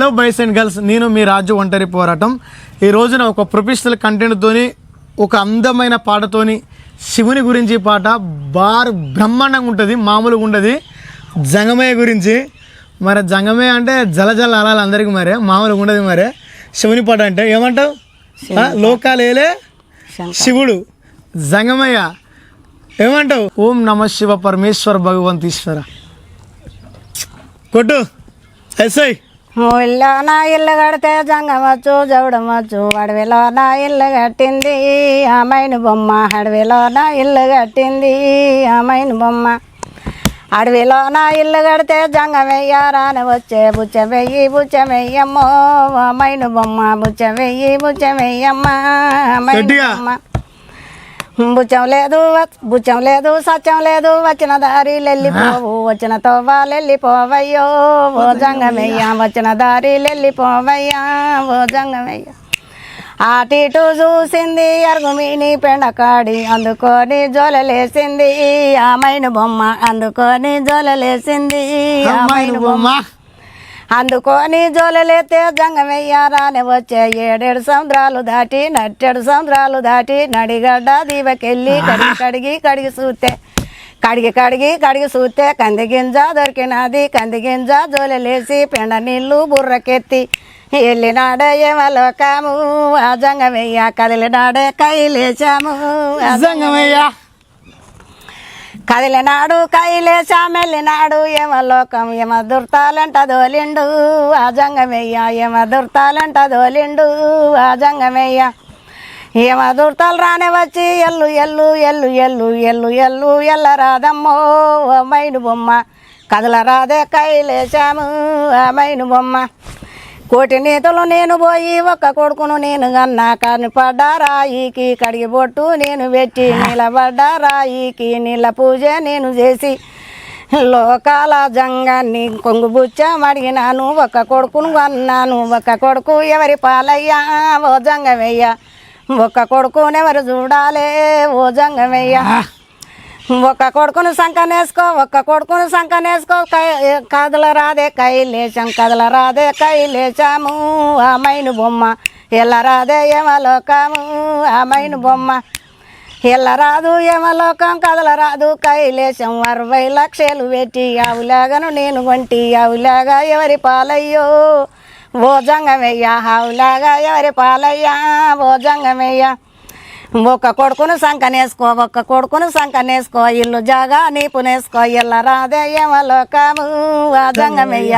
Hello boys and girls నేను మీ రాజు ఒంటరి పోరాటం. ఈ రోజున ఒక ప్రొఫెషనల్ కంటెంట్తోని ఒక అందమైన పాటతోని శివుని గురించి పాట బార్ బ్రహ్మాండంగా ఉంటుంది మామూలుగా ఉండదు. జంగమయ్య గురించి. మరి జంగమయ్య అంటే జల జల అలాలి అందరికీ మరే మామూలుగా ఉండదు మరే. శివుని పాట అంటే ఏమంటావు? లోకాలేలే శివుడు. జంగమయ్య ఏమంటావు? ఓం నమ శివ పరమేశ్వర భగవంతీశ్వర. కొట్టు. ఎస్ఐ. ఊళ్ళో నా ఇల్లు కడితే జంగవచ్చు జవడమచ్చు అడవిలో నా ఇల్లు కట్టింది ఆమెను బొమ్మ. అడవిలో నా ఇల్లు కట్టింది ఆమెను బొమ్మ. అడవిలో నా ఇల్లు కడితే జంగమయ్య రాని వచ్చే బుచ్చమెయ్యి బుచ్చమెయ్యమ్మో ఆమెను బొమ్మ బుచ్చమెయ్యి బుచ్చమెయ్యమ్మ ఆమెను గట్టిగా. బొమ్మ. బుచ్చం లేదు బుచ్చం లేదు సత్యం లేదు వచ్చిన దారి వెళ్ళిపోవు వచ్చిన తోవాలు వెళ్ళిపోవయ్యో ఓ జంగమయ్య వచ్చిన దారి వెళ్ళిపోవయ్యా ఓ జంగమయ్య. అటు చూసింది అరుగుమీని పెండకాడి అందుకొని జోలలేసింది ఆమెను బొమ్మ అందుకొని జోలలేసింది ఆమెను బొమ్మ. అందుకొని జోలలేతే జంగమయ్యారాని వచ్చే ఏడేడు సముద్రాలు దాటి నట్టేడు సముద్రాలు దాటి నడిగడ్డ దీవకెళ్ళి కడిగి కడిగి కడిగి చూస్తే కడిగి కడిగి కడిగి చూస్తే కంది గింజ దొరికినది కంది గింజ జోలలేసి పెండ నీళ్ళు బుర్రకెత్తి. వెళ్ళినాడే ఏమలోకాము ఆ జంగమయ్య కదిలినాడే కైలేశాము ఆ జంగమయ్య. కదిలినాడు కైలేశామెళ్ళినాడు ఏమ లోకం ఏమ దుర్తాలంట దోలిండు ఆ జంగమయ్య ఏమ దుర్తాలంట దోలిండు ఆ జంగమయ్య. ఏమ దుర్తాలు రానే వచ్చి ఎల్లు ఎల్లు ఎల్లు ఎల్లు ఎల్లు ఎల్లు ఎల్ల రాదమ్మో మైను బొమ్మ. కదలరాదే కైలేశాము ఆ మైను బొమ్మ. కోటి నీతులు నేను పోయి ఒక్క కొడుకును నేను గన్నా. కనపడ్డా రాయికి కడిగి బొట్టు నేను పెట్టి నిలబడ్డ రాయికి నీళ్ళ పూజ నేను చేసి. లోకాల జంగాన్ని కొంగుబుచ్చ మడిగినాను ఒక్క కొడుకును అన్నాను ఒక్క కొడుకు ఎవరి పాలయ్యా? ఓ జంగమయ్యా. ఒక్క కొడుకునెవరు చూడాలే? ఓ జంగమయ్యా. ఒక్క కొడుకును సంకనేసుకో ఒక్క కొడుకును సంకనేసుకో. కై- కదల రాదే కైలేశం కదల రాదే కైలేశాము. ఆ మైను బొమ్మ ఎల్లరాదే యమలోకము. ఆ మైను బొమ్మ ఎల్లరాదు యమలోకం కదల కైలేశం. అరవై లక్షలు పెట్టి ఆవులాగను నేను కొంటి ఆవులాగా ఎవరి పాలయ్యో? ఓ జంగమయ్యా ఆవులాగా ఎవరి పాలయ్యా? ఓ జంగమయ్యా. ఒక్క కొడుకును సంకనేసుకో ఒక్క కొడుకును సంకనేసుకో ఇల్లు జాగా నీపునేసుకో ఇళ్ళ రాదే ఏమలోకము ఆ జంగమయ్య.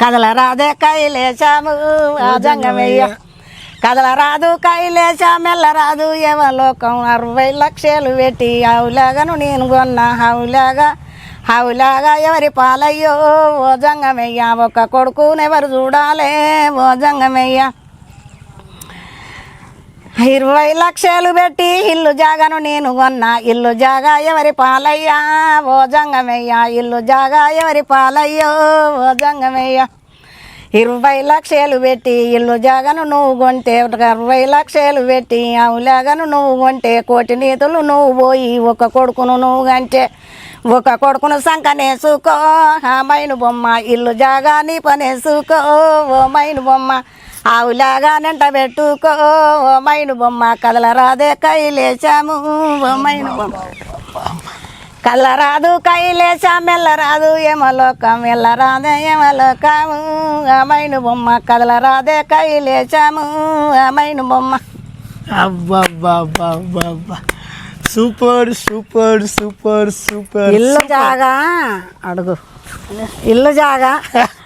కదల రాదే కైలేశాము ఆ జంగమయ్య. కదల రాదు కైలేశా మెల్ల రాదు ఏమలోకం అరవై లక్షలు పెట్టి ఆవులాగను నేను కొన్నా ఆవులాగా. ఆవులాగా ఎవరి పాలయ్యో ఓ జంగమయ్య ఒక్క కొడుకునెవరు చూడాలే ఓ జంగమయ్య. ఇరవై లక్షలు పెట్టి ఇల్లు జాగను నేను కొన్నా. ఇల్లు జాగా ఎవరి పాలయ్యా? ఓ జంగమయ్య. ఇల్లు జాగా ఎవరి పాలయ్యో? ఓ జంగమయ్య. ఇరవై లక్షలు పెట్టి ఇల్లు జాగను నువ్వు కొంటే అరవై లక్షలు పెట్టి అవులాగను నువ్వు కొంటే కోటి నీతులు నువ్వు పోయి ఒక కొడుకును నువ్వు కంటే ఒక కొడుకును సంకనేసుకో. ఆ మైను బొమ్మ ఇల్లు జాగా నీ పనేసుకో. ఓ మైను బొమ్మ ఆవులాగా నెంట పెట్టుకో ఓ మైను బొమ్మ కదల రాదే కైలేశాము ఓ మైను బొమ్మ. కళ్ళ రాదు కైలేశా మెల్ల రాదు ఏమలోకం ఎల్ల రాదే ఏమలోకము ఆ మైను బొమ్మ కదల రాదే కైలేశాము ఆ మైను బొమ్మ. అబ్బా సూపర్ సూపర్ సూపర్ సూపర్ ఇల్లు జాగా. అడుగు. ఇల్లు జాగా.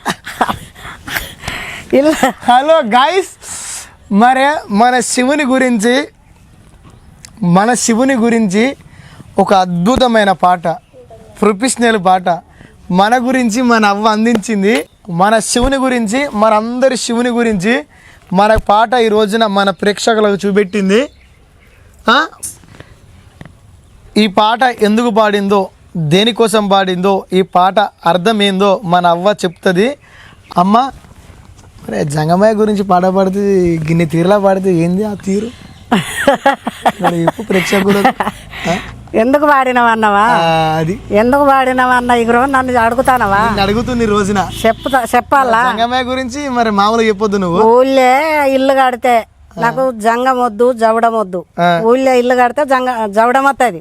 ఇలా. హలో గాయస్ మరి మన శివుని గురించి మన శివుని గురించి ఒక అద్భుతమైన పాట ప్రొఫెషనల్ పాట మన గురించి మన అవ్వ అందించింది మన శివుని గురించి మనందరి శివుని గురించి మన పాట ఈ రోజున మన ప్రేక్షకులకు చూపెట్టింది. ఈ పాట ఎందుకు పాడిందో దేనికోసం పాడిందో ఈ పాట అర్థం మన అవ్వ చెప్తుంది. అమ్మ మరి జంగమయ్య గురించి పాట పాడితే గిన్నె తీరులా పాడితే ఏంది ఆ తీరు? మరి ప్రేక్షకుడు? ఎందుకు పాడినవన్నవా ఆ, అది. ఎందుకు పాడినవన్న ఇగురు నన్ను అడుగుతానవా? అడుగుతుంది ఈ రోజున. చెప్తా చెప్పాలా? సంగమయ్య గురించి మరి మామూలుగా చెప్పొద్దు నువ్వు. ఊళ్ళే ఇల్లు కడితే నాకు జంగం వద్దు జవడం వద్దు. ఊళ్ళో ఇల్లు కడితే జంగ జవడం వస్తుంది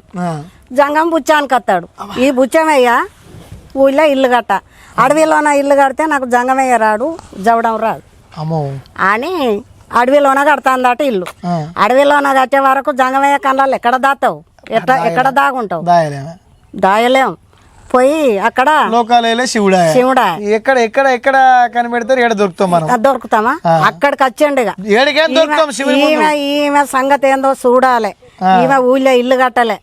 జంగం బుచ్చానికి వస్తాడు. ఈ బుచ్చమయ్య ఊళ్ళో ఇల్లు కట్ట. అడవిలోన ఇల్లు కడితే నాకు జంగమయ్య రాడు జవడం రాదు. అని అడవిలోన కడతాందట ఇల్లు. అడవిలోన కట్టే వరకు జంగమయ్య కళ్ళాలు ఎక్కడ దాతావు? ఎట్లా ఎక్కడ దాగుంటావు? దాయలేం. పోయి అక్కడ శివుడా శివుడా. ఎక్కడ ఎక్కడ ఎక్కడ కనిపెడతారు? ఏడ దొరుకుతాం మనం? దొరుకుతామా? అక్కడికి వచ్చండి. ఈమె ఈమె సంగతి ఏందో చూడాలి. ఈమె ఊళ్ళో ఇల్లు కట్టలే.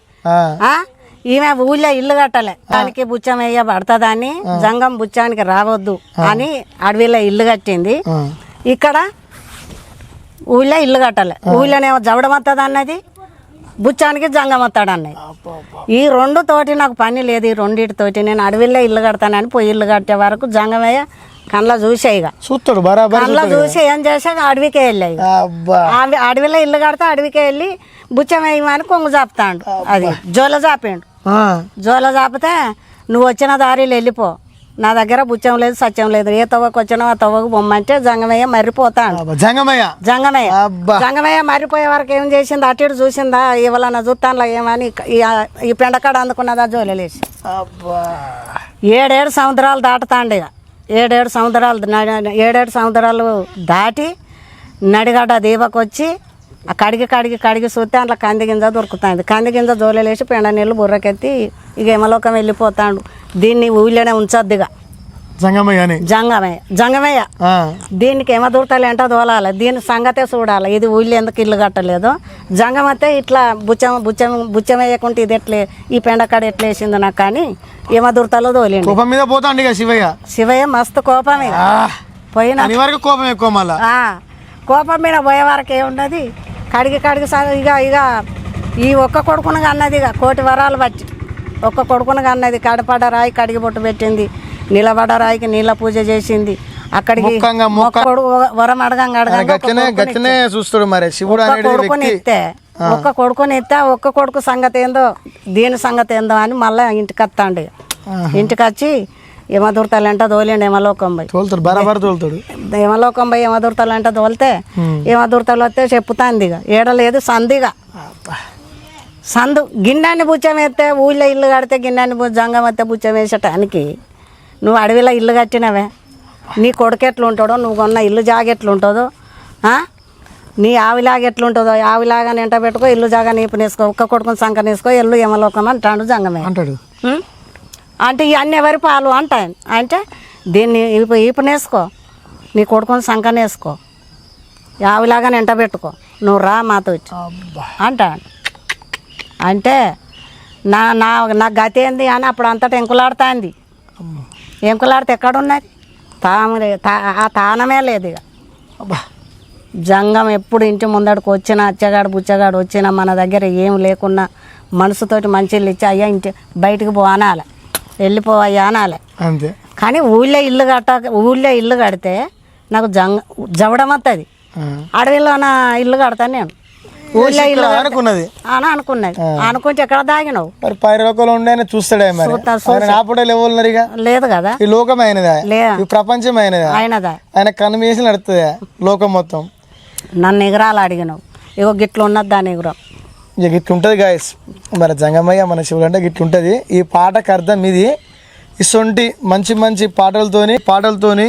ఈమె ఊళ్ళో ఇల్లు కట్టలే. దానికి బుచ్చం వేయ పడుతుందని జంగం బుచ్చానికి రావద్దు అని అడవిలో ఇల్లు కట్టింది. ఇక్కడ ఊళ్ళో ఇల్లు కట్టలే. ఊళ్ళోనేమో జవడం వస్తుంది అన్నది బుచ్చానికి జంగం వస్తాడు అన్నది ఈ రెండు తోటి నాకు పని లేదు ఈ రెండింటితోటి నేను అడవిలో ఇల్లు కడతానని పోయి ఇల్లు కట్టే వరకు జంగమయ్య కళ్ళ చూసే ఇక చూస్తాడు కళ్ళ చూసి ఏం చేసాక అడవికే వెళ్ళాయి అడవిలో ఇల్లు కడితే అడవికి వెళ్ళి బుచ్చం వేయమని కొంగు చాపుతాడు అది జోల చాపిండు జోల చాపితే నువ్వు వచ్చిన దారిలో వెళ్ళిపో. నా దగ్గర బుచ్చం లేదు సత్యం లేదు. ఏ తవ్వకు వచ్చినావు ఆ తవ్వకు బొమ్మంటే జంగమయ్య మర్రిపోతాడు జంగమయ్య. జంగమయ్య. జంగమయ్య మర్రిపోయే వరకు ఏం చేసింది? అటు ఇటు చూసిందా? ఇవాళ చూస్తానులా ఏమని ఈ- పెండకాడ అందుకున్నదా అబ్బా. ఏడేడు సముద్రాలు దాటుతాండి ఇక. ఏడేడు సముద్రాలు న- ఏడేడు సముద్రాలు దాటి నడిగడ్డ దీపకు వచ్చి ఆ కడిగి కడిగి కడిగి చూస్తే అందులో కంది గింజ దొరుకుతుంది. కంది గింజ జోలలేసి పెండ నీళ్ళు బుర్రకెత్తి ఇక యమలోకం వెళ్ళిపోతాడు. దీన్ని ఊళ్ళోనే ఉంచొద్దిగా జంగమయ్య జంగమయ్య. జంగమయ్య. దీనికి ఏమో దూరతాలు ఏంటో దోలాలి. దీని సంగతే చూడాలి. ఇది ఊళ్ళో ఎందుకు ఇల్లు కట్టలేదు? జంగం అయితే ఇట్లా బుచ్చం బుచ్చం బుచ్చం వేయకుంటే ఇది ఎట్లే ఈ పెండకాడ ఎట్లా వేసింది నాకు కానీ ఏమో దూరతాలో దోలిండు కోపం మీద పోతాండి శివయ్య. శివయ్య మస్తు కోపం ఇక. ఆ, పోయిన కోపం ఎక్కువ కోపం మీద పోయే వరకు ఏమున్నది కడిగి కడిగి ఇక ఇక ఈ ఒక్క కొడుకునగా అన్నది ఇక కోటి వరాలు బట్టి. ఒక్క కొడుకునగా అన్నది కడపడ రాయి కడిగి బొట్టు పెట్టింది నిలబడ రాయికి నీళ్ళ పూజ చేసింది. అక్కడికి వరం అడగంగా చూస్తాడు మరి. శివుడు ఒక్క కొడుకుని ఇస్తే ఒక్క కొడుకుని ఇస్తే ఆ ఒక్క కొడుకు సంగతి ఏందో దీని సంగతి ఏందో అని మళ్ళీ ఇంటికి వస్తాండు. ఇంటికి వచ్చి యమదుర్తాలంట దోలేండి యమలోకం పోయి. తోలుతాడు బరాబర్ తోలుతాడు? యమలోకం పోయి యమదుర్తాలంట తోలితే యమదుర్తలు వస్తే చెప్పుతాంది ఇక ఏడలేదు సందిగా. సందు గిన్నెని బుచ్చం వేస్తే ఊళ్ళో ఇల్లు కడితే గిన్నెని జంగం వస్తే బుచ్చం వేసటానికి నువ్వు అడవిలో ఇల్లు కట్టినవే. నీ కొడుకు ఎట్లుంటాడో నువ్వు కొన్న ఇల్లు జాగ ఎట్లుంటుందో? నీ ఆవిలాగా ఎట్లుంటుందో ఆవిలాగా నింట పెట్టుకో ఇల్లు జాగా నీపునేసుకో ఒక్క కొడుకుని సంకనేసుకో ఇల్లు యమలోకం అంటాడు జంగమే. అంటాడు? అంటే ఇవన్నీ ఎవరి పాలు అంటాయి? అంటే దీన్ని ఈపు ఈపునేసుకో నీ కొడుకుని సంకనేసుకో. యావిలాగా నింట పెట్టుకో నువ్వు రా మాతో వచ్చి అంటాడు అంటే. నా నా నా గతి ఏంది అని అప్పుడు అంతటా ఎంకులాడుతాంది. ఎంకులాడితే ఎక్కడున్నది? తామరే తా ఆ తానమే లేదు ఇక. అబ్బా. జంగం ఎప్పుడు ఇంటి ముందడికి వచ్చినా అచ్చగాడు బుచ్చగాడు వచ్చినా మన దగ్గర ఏం లేకున్నా మనసుతోటి మంచిళ్ళు ఇచ్చి అయ్యా ఇంటి బయటికి పో అనాలి వెళ్ళిపో అయ్యా అనాలి. అంతే. కానీ ఊళ్ళో ఇల్లు కట్ట ఊళ్ళో ఇల్లు కడితే నాకు జంగ జవడం వస్తుంది. అడవిలో నా ఇల్లు కడతాను నేను. ఊళ్ళో ఇల్లు అనుకున్నది? అని అనుకున్నది. అనుకుంటే ఎక్కడ దాగినావు? మరి పై లోకంలో ఉండే చూస్తాడే మరి. నాపుడే ఎవరున్నారు ఇక. లేదు కదా? ఈ లోకం అయినదా? ఈ ప్రపంచం అయినదా? ఆయనదా ఆయన కన్ను వేసి నడుతుందా లోకం మొత్తం? నన్ను ఎగరాలు అడిగినావు. ఇగో గిట్ల ఉన్నది దాని ఎగురం. ఇక గిట్లుంటుంది గాయస్ మరి జంగమయ్య మన శివుడు అంటే గిట్లుంటుంది ఈ పాటకు అర్థం ఇది. ఇసొంటి మంచి మంచి పాటలతోని పాటలతోని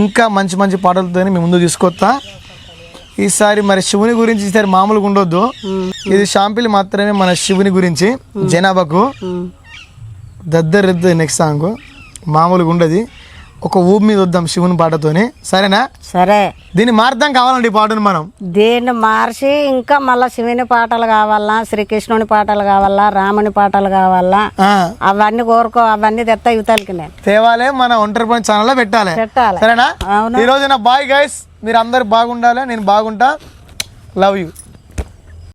ఇంకా మంచి మంచి పాటలతోని మీ ముందు తీసుకొస్తా. ఈసారి మరి శివుని గురించి ఈసారి మామూలుగా ఉండొద్దు. ఇది షాంపిల్ మాత్రమే మన శివుని గురించి జనాభాకు. దద్దరిద్ద నెక్స్ట్ సాంగ్ మామూలుగా ఉండదు. ఒక ఊపు మీద వద్దాం శివుని పాటతోని. సరేనా? సరే. దీన్ని మార్దాం కావాలండి ఈ పాటను మనం. దీన్ని మార్చి ఇంకా మళ్ళీ శివుని పాటలు కావాలా శ్రీకృష్ణుని పాటలు కావాలా రాముని పాటలు కావాలా? అవన్నీ కోరుకో అవన్నీ తెత్తా యువతలకి నేను. తేవాలే మన ఒంటరి పని ఛానల్లో పెట్టాలి. పెట్టాలి. సరేనా? ఈ రోజున బాయ్ గైస్ మీరు అందరు బాగుండాలి నేను బాగుంటా. Love you